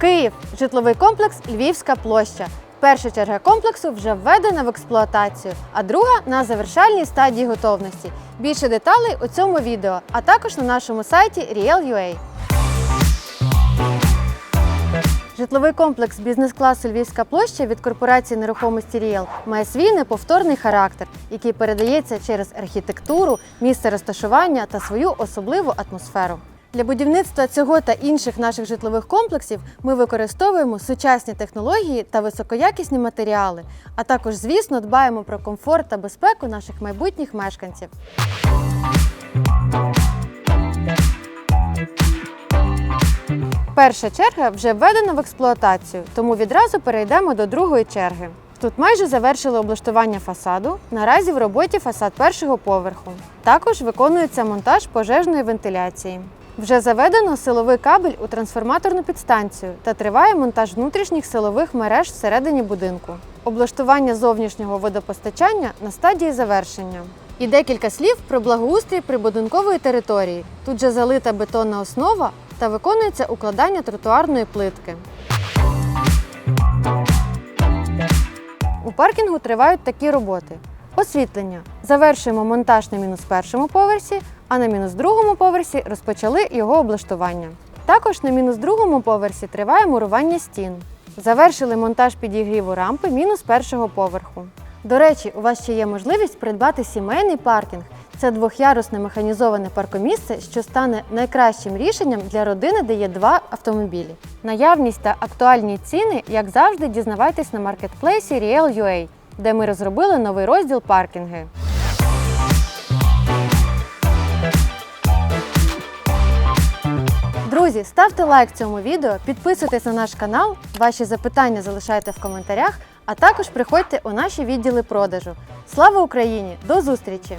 Київ, житловий комплекс Львівська площа. Перша черга комплексу вже введена в експлуатацію, а друга на завершальній стадії готовності. Більше деталей у цьому відео, а також на нашому сайті Real.ua. Житловий комплекс бізнес-класу Львівська площа від корпорації нерухомості Ріел має свій неповторний характер, який передається через архітектуру, місце розташування та свою особливу атмосферу. Для будівництва цього та інших наших житлових комплексів ми використовуємо сучасні технології та високоякісні матеріали, а також, звісно, дбаємо про комфорт та безпеку наших майбутніх мешканців. Перша черга вже введена в експлуатацію, тому відразу перейдемо до другої черги. Тут майже завершили облаштування фасаду. Наразі в роботі фасад першого поверху. Також виконується монтаж пожежної вентиляції. Вже заведено силовий кабель у трансформаторну підстанцію та триває монтаж внутрішніх силових мереж всередині будинку. Облаштування зовнішнього водопостачання на стадії завершення. І декілька слів про благоустрій прибудинкової території. Тут же залита бетонна основа та виконується укладання тротуарної плитки. У паркінгу тривають такі роботи: освітлення. Завершуємо монтаж на мінус першому поверсі, а на мінус другому поверсі розпочали його облаштування. Також на мінус другому поверсі триває мурування стін. Завершили монтаж підігріву рампи мінус першого поверху. До речі, у вас ще є можливість придбати сімейний паркінг. Це двохярусне механізоване паркомісце, що стане найкращим рішенням для родини, де є два автомобілі. Наявність та актуальні ціни, як завжди, дізнавайтесь на маркетплейсі Real.ua, де ми розробили новий розділ паркінги. Друзі, ставте лайк цьому відео, підписуйтесь на наш канал, ваші запитання залишайте в коментарях, а також приходьте у наші відділи продажу. Слава Україні! До зустрічі!